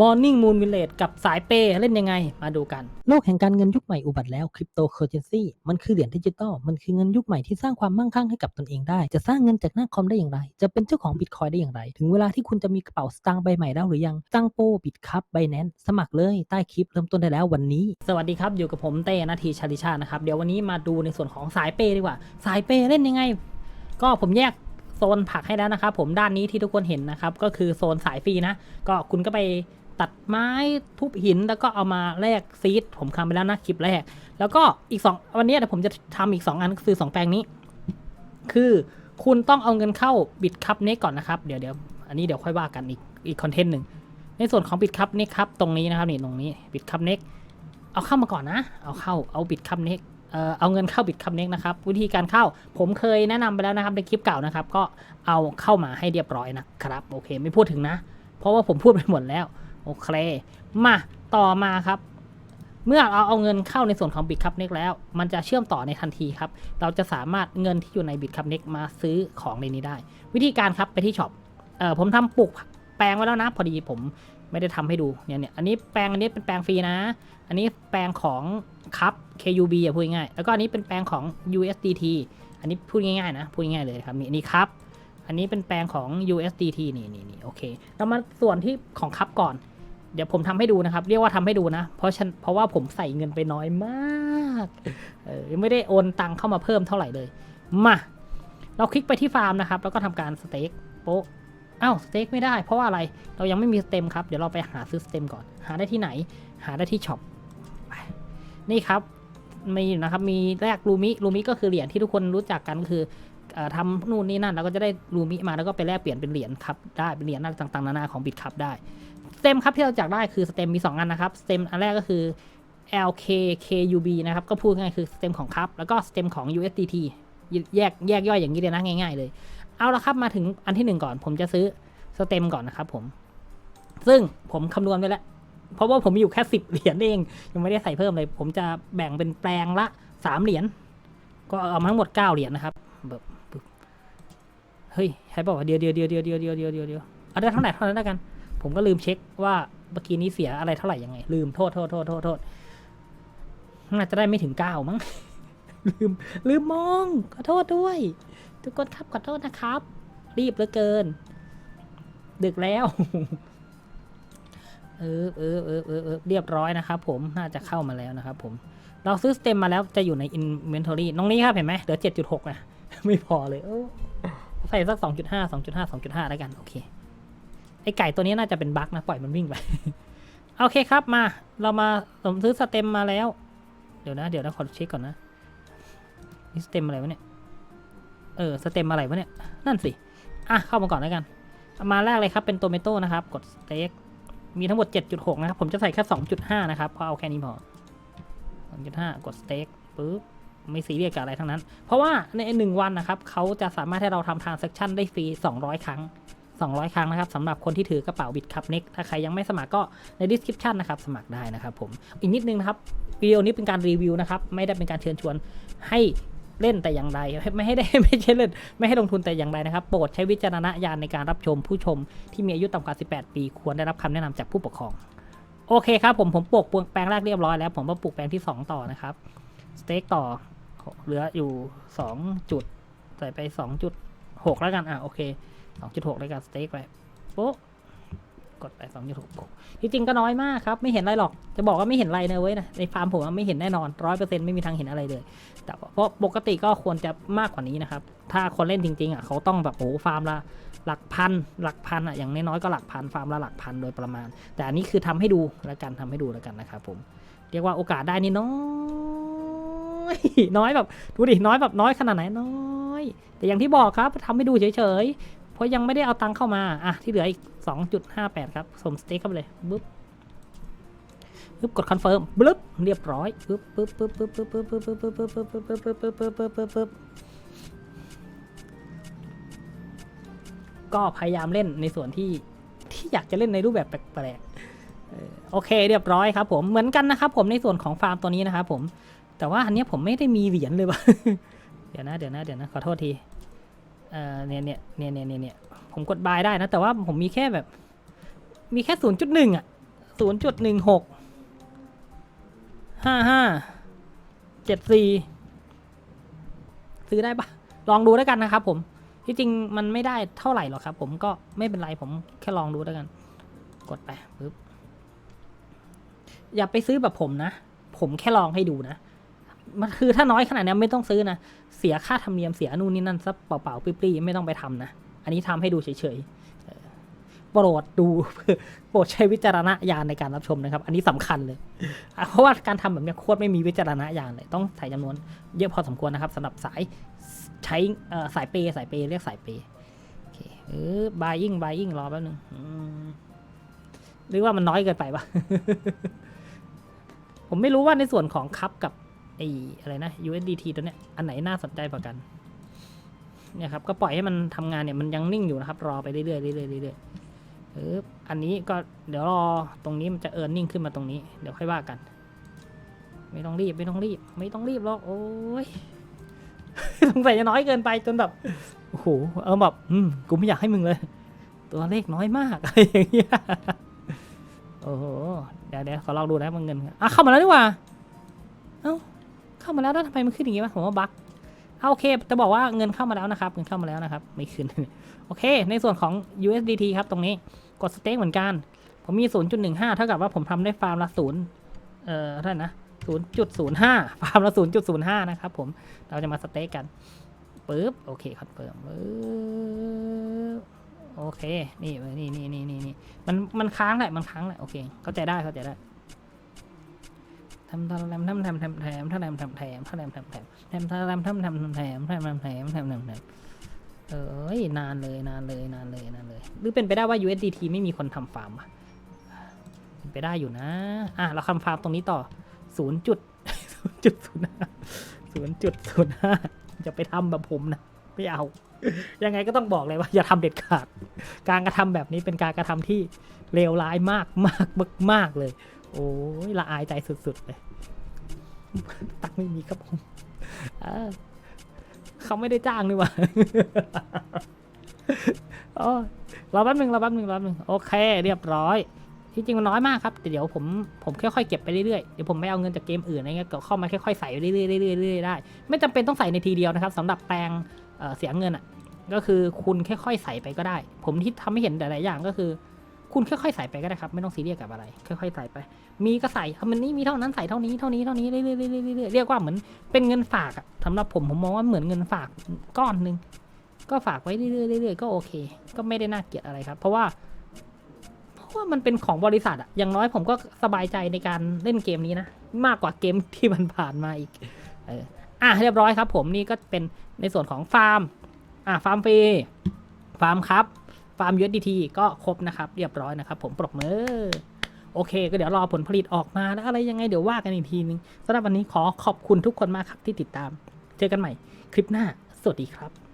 Morning Moon Village กับสายเปย์เล่นยังไง มาดูกัน โลกแห่งการเงินยุคใหม่อุบัติแล้วคริปโตเคอเรนซีมันคือเหรียญดิจิตอลมันคือเงินยุคใหม่ที่สร้างความมั่งคั่งให้กับตนเองได้ จะสร้างเงินจากหน้าคอมได้อย่างไร จะเป็นเจ้าของบิตคอยได้อย่างไร ถึงเวลาที่คุณจะมีกระเป๋าสตางค์ใบใหม่แล้วหรือยังตั้งโปบิตคัพไบแนนสมัครเลยใต้คลิปเริ่มต้นได้แล้ววันนี้ สวัสดีครับอยู่กับผมเต้นาทีชาลิชานะครับเดี๋ยววันนี้มาดูในส่วนของสายเปย์ดีกว่า สายเปย์เล่นยังไง ก็ผมแยกโซนผักให้แล้วนะครับผมด้านนี้ที่ทุกคนเห็นนะครับก็คือโซนสายฟรีนะก็คุณก็ไป ตัดไม้ทุบหินแล้วก็เอามาแลกซีดผมทำไปแล้วนะคลิปแรก แล้วก็อีกสองวันนี้เดี๋ยวผมจะทำอีก 2 อันคือ 2 แปลงนี้ คือคุณต้องเอาเงินเข้าบิตคัพเน็กก่อนนะครับ เดี๋ยวเดี๋ยวอันนี้เดี๋ยวค่อยว่ากันอีกอีกคอนเทนต์หนึ่งในส่วนของบิตคัพเน็กครับตรงนี้นะครับนี่ตรงนี้บิตคัพเน็กเอาเข้ามาก่อนนะ เอาเข้าเอาบิตคัพเน็กเออเอาเงินเข้าบิตคัพเน็กนะครับ วิธีการเข้าผมเคยแนะนำไปแล้วนะครับในคลิปเก่านะครับ ก็เอาเข้ามาให้เรียบร้อยนะครับ โอเค ไม่พูดถึงนะ เพราะว่าผมพูดไปหมดแล้ว โอเค มาต่อมาครับ เมื่อเราเอาเงินเข้าในส่วนของ b i t c u p n e x แล้ว มันจะเชื่อมต่อในทันทีครับ เราจะสามารถเงินที่อยู่ใน b i t c u p n e x มาซื้อของในนี้ได้ วิธีการครับไปที่ช็อปเออผมทำปลูกแปลงไว้แล้วนะ พอดีผมไม่ได้ทำให้ดูเนี่ยเนี่ยอันนี้แปลงอันนี้เป็นแปลงฟรีนะ อันนี้แปลงของครับ KUB อะพูดง่ายแล้วก็อันนี้เป็นแปลงของ USDT อันนี้พูดง่ายๆนะพูดง่ายๆเลยครับนี่อันนี้ครับอันนี้เป็นแปลงของ USDT นี่นี่นี่โอเคเรามาส่วนที่ของครับก่อน เดี๋ยวผมทำให้ดูนะครับ เรียกว่าทำให้ดูนะ เพราะฉันเพราะว่าผมใส่เงินไปน้อยมากเออยังไม่ได้โอนตังเข้ามาเพิ่มเท่าไหร่เลย มา เราคลิกไปที่ฟาร์มนะครับ แล้วก็ทำการสเต็กโป๊ะอ้าวสเต็กไม่ได้ เพราะว่าอะไรเรายังไม่มีสเต็มครับ เดี๋ยวเราไปหาซื้อสเต็มก่อน หาได้ที่ไหน หาได้ที่ช็อปนี่ครับมีนะครับมีแรกลูมิลูมิก็คือเหรียญที่ทุกคนรู้จักกันคืออทำนู่นนี่นั่นแล้วก็จะได้ลูมิมาแล้วก็ไปแลกเปลี่ยนเป็นเหรียญครับได้เป็นเหรียญต่างๆนานาของบิตครับได้ สเต็มครับที่เราอยากได้คือสเต็มมี 2 อันนะครับสเต็มอันแรกก็คือ LKKUB นะครับก็พูดง่ายคือสเต็มของครับแล้วก็สเต็มของ USDT แยกแยกย่อยอย่างนี้เลยนะง่าย ๆ เลย เอาละครับมาถึงอันที่หนึ่งก่อน ผมจะซื้อสเต็มก่อนนะครับผม ซึ่งผมคำนวณไปแล้ว เพราะว่าผมมีอยู่แค่สิบเหรียญเอง ยังไม่ได้ใส่เพิ่มเลย ผมจะแบ่งเป็นแปลงละสามเหรียญก็เอามาทั้งหมดเก้าเหรียญนะครับแบบปึ๊บเฮ้ยใช่ป่าวะเดียวเดียวเดียวเดียวเดียวเดียวเดียวเดียวเดียวเอาได้เท่าไหร่เท่านั้นแล้วกัน ผมก็ลืมเช็คว่าเมื่อกี้นี้เสียอะไรเท่าไหร่ยังไง ลืมโทษโทษโทษโทษโทษน่าจะได้ไม่ถึงเก้ามั้ง ลืม ลืมมอง ขอโทษด้วย ทุกคนครับขอโทษนะครับ รีบเหลือเกิน ดึกแล้ว เออเออเออเออเออเรียบร้อยนะครับผม น่าจะเข้ามาแล้วนะครับผม เราซื้อสเต็มมาแล้วจะอยู่ใน inventory ตรงนี้ครับเห็นไหมเหลือ7.6นะ ไม่พอเลยเออใส่สัก2.5 2.5 2.5แล้วกัน โอเค ไอไก่ตัวนี้น่าจะเป็นบั๊กนะปล่อยมันวิ่งไป โอเคครับมา เรามาผมซื้อสเต็มมาแล้ว เดี๋ยวนะ เดี๋ยวนะขอเช็คก่อนนะนี่สเต็มอะไรวะเนี่ย เออ สเต็มอะไรวะเนี่ย นั่นสิ อะ เข้ามาก่อนแล้วกัน มาแรกเลยครับ เป็นโตเมโต้นะครับ กดสเต็กมีทั้งหมด 7.6 นะครับ ผมจะใส่แค่ 2.5 นะครับ เพราะเอาแค่นี้พอ 2.5 กดสเต็กปุ๊บไม่ซีเรียสกับอะไรทั้งนั้น เพราะว่าในหนึ่งวันนะครับเขาจะสามารถให้เราทำ transaction ได้ฟรี 200 ครั้ง 200 ครั้งนะครับสำหรับคนที่ถือกระเป๋าบิตคัพเน็กถ้าใครยังไม่สมัครก็ใน description นะครับสมัครได้นะครับผมอีกนิดนึงนะครับวิดีโอนี้เป็นการรีวิวนะครับไม่ได้เป็นการเชิญชวนให้เล่นแต่อย่างใดไม่ให้ได้ไม่ใช่เล่น ไม่ให้ลงทุนแต่อย่างใดนะครับ โปรดใช้วิจารณญาณในการรับชมผู้ชมที่มีอายุต่ำกว่า 18 ปี ควรได้รับคำแนะนำจากผู้ปกครอง โอเคครับผมผมปลูกแปลงแรกเรียบร้อยแล้ว ผมมาปลูกแปลงที่ 2 ต่อนะครับสเต็กต่อเหลืออยู่ 2 จุดใส่ไป 2.6 แล้วกันอะโอเค 2.6แล้วกันสเต็กไปโป๊ะกดไป2.6ที่จริงก็น้อยมากครับ ไม่เห็นอะไรหรอก จะบอกว่าไม่เห็นอะไรนะเว้ยนะในฟาร์มผมไม่เห็นแน่นอน100%ไม่มีทางเห็นอะไรเลย แต่เพราะปกติก็ควรจะมากกว่านี้นะครับ ถ้าคนเล่นจริง ๆอะเขาต้องแบบโอ้ฟาร์มละหลักพันหลักพันอะอย่างน้อยๆก็หลักพันฟาร์มละหลักพันโดยประมาณ แต่อันนี้คือทำให้ดูแล้วกันทำให้ดูแล้วกันนะครับผมเรียกว่าโอกาสได้นี่น้อยน้อยแบบดูดิน้อยแบบน้อยขนาดไหนน้อย แต่อย่างที่บอกครับทำให้ดูเฉยๆ เพราะยังไม่ได้เอาตังค์เข้ามา อะ ที่เหลืออีก 2.58 ครับสมสเต็กเข้าไปเลยบึ๊บปึ๊บกดคอนเฟิร์มบึ๊บเรียบร้อยปึ๊บปึ๊บปึ๊บปึ๊บปึ๊บปึ๊บปึ๊บปึ๊บปึ๊บปึ๊บปึ๊บปึ๊บปึ๊บปึ๊บปึ๊บปึ๊บปึ๊บปึ๊บก็พยายามเล่นในส่วนที่ที่อยากจะเล่นในรูปแบบแปลกๆโอเคเรียบร้อยครับ ผมเหมือนกันนะครับผมในส่วนของฟาร์มตัวนี้นะครับผม แต่ว่าอันนี้ผมไม่ได้มีเหรียญเลยว่ะเดี๋ยวนะเดี๋ยวนะเดี๋ยวนะขอโทษที เอ่อเนี่ยเนี่ยเนี่ยเนี่ยเนี่ยเนี่ยผมกดบายได้นะ แต่ว่าผมมีแค่แบบ มีแค่ศูนย์จุดหนึ่งอะศูนย์จุดหนึ่งหกห้าห้าเจ็ดสี่ซื้อได้ปะลองดูแล้วกันนะครับผมที่จริงมันไม่ได้เท่าไหร่หรอกครับ ผมก็ไม่เป็นไรผมแค่ลองดูแล้วกัน กดไปปึ๊บอย่าไปซื้อแบบผมนะ ผมแค่ลองให้ดูนะ มันคือถ้าน้อยขนาดนี้ไม่ต้องซื้อนะ เสียค่าธรรมเนียมเสียนู่นนี่นั่นซะเปล่าๆปรี้ๆไม่ต้องไปทำนะ อันนี้ทำให้ดูเฉยๆเออโปรดดูโปรดใช้วิจารณญาณในการรับชมนะครับ อันนี้สำคัญเลย เพราะว่าการทำแบบนี้โคตรไม่มีวิจารณญาณเลยต้องใส่จำนวนเยอะพอสมควรนะครับสำหรับสายใช้สายเปย์สายเปย์เรียกสายเปย์โอเคเออบายยิ่งบายยิ่งรอแป๊บนึงหรือว่ามันน้อยเกินไปปะผมไม่รู้ว่าในส่วนของคัพกับ ไอ้อะไรนะ USDT ตัวเนี้ยอันไหนน่าสนใจกว่ากันเนี่ยครับก็ปล่อยให้มันทำงานเนี่ยมันยังนิ่งอยู่นะครับ รอไปเรื่อยๆเรื่อยๆเรื่อยๆเอออันนี้ก็เดี๋ยวรอตรงนี้มันจะเอิร์นนิ่งขึ้นมาตรงนี้เดี๋ยวค่อยว่ากัน ไม่ต้องรีบไม่ต้องรีบ ไม่ต้องรีบหรอกโอ้ยสงสัยจะน้อยเกินไปจนแบบโอ้โหเออแบบอืมกูไม่อยากให้มึงเลย ตัวเลขน้อยมากอะไรอย่างเงี้ยโอ้โหเดี๋ยวเดี๋ยวขอลองดูนะมันเงินอะเข้ามาแล้วดีกว่า เข้ามาแล้วแล้วทำไมมันขึ้นอย่างงี้วะผมว่าบั๊กเอาโอเคจะบอกว่าเงินเข้ามาแล้วนะครับเงินเข้ามาแล้วนะครับ ไม่ขึ้น โอเค ในส่วนของ USDT ครับตรงนี้กดสเต็กเหมือนกัน ผมมี 0.15 เท่ากับว่าผมทำได้ฟาร์มละศูนย์เอ่อเท่านะ 0.05 ฟาร์มละ 0.05 นะครับผมเราจะมาสเต็กกันปึ๊บโอเคคอนเฟิร์มปึ๊บโอเค นี่นี่นี่นี่นี่นี่มันมันค้างแหละมันค้างแหละโอเคเข้าใจได้เข้าใจได้ ทำทำทำทำทำทำแถมทำทำทำแถมทำทำทำแถมแถมทำทำทำทำทำแถมทำทำแถมทำทำแถมเอ้ยนานเลยนานเลยนานเลยนานเลย หรือเป็นไปได้ว่า USDT ไม่มีคนทำฟาร์มอะเป็นไปได้อยู่นะ อะเราทำฟาร์มตรงนี้ต่อศูนย์จุดศูนย์จุดศูนย์ห้าศูนย์จุดศูนย์ห้าจะไปทำแบบผมนะไม่เอา ยังไงก็ต้องบอกเลยว่า อย่าทำเด็ดขาด การกระทำแบบนี้เป็นการกระทำที่เลวร้ายมากมากมากเลย โอ้ยละอายใจสุดๆเลยตักไม่มีครับผมเขาไม่ได้จ้างนี่หว่าโอ้รอแป๊บหนึ่งรอแป๊บหนึ่งรอแป๊บหนึ่งโอเค เรียบร้อยที่จริงมันน้อยมากครับแต่เดี๋ยวผมผมค่อยๆเก็บไปเรื่อยๆเดี๋ยวผมไม่เอาเงินจากเกมอื่นอะไรเงี้ยก็เข้ามาค่อยๆใส่ไปเรื่อยๆเรื่อยๆได้ ไม่จำเป็นต้องใส่ในทีเดียวนะครับสำหรับแปลงเสียเงินอะก็คือคุณค่อยๆใส่ไปก็ได้ ผมที่ทำให้เห็นหลายๆอย่างก็คือ คุณค่อยๆใส่ไปก็ได้ครับ ไม่ต้องซีเรียสกับอะไร ค่อยๆใส่ไป มีก็ใส่เอามันนี้มีเท่านั้นใส่เท่านี้เท่านี้เท่านี้เรื่อยๆเรื่อยๆเรื่อยๆเรียกว่าเหมือนเป็นเงินฝากอะสำหรับผมผมมองว่าเหมือนเงินฝากก้อนหนึ่งก็ฝากไว้เรื่อยๆเรื่อยๆก็โอเค ก็ไม่ได้น่าเกลียดอะไรครับ เพราะว่าเพราะว่ามันเป็นของบริษัทอะอย่างน้อยผมก็สบายใจในการเล่นเกมนี้นะมากกว่าเกมที่มันผ่านมาอีกเอออะเรียบร้อยครับ ผมนี่ก็เป็นในส่วนของฟาร์มอะฟาร์มฟรีฟาร์มครับ ฟาร์ม USDT ก็ครบนะครับ เรียบร้อยนะครับผมปรบมือ โอเค ก็เดี๋ยวรอผลผลิตออกมาแล้วอะไรยังไงเดี๋ยวว่ากันอีกทีนึงสำหรับวันนี้ขอขอบคุณทุกคนมากครับที่ติดตาม เจอกันใหม่คลิปหน้า สวัสดีครับ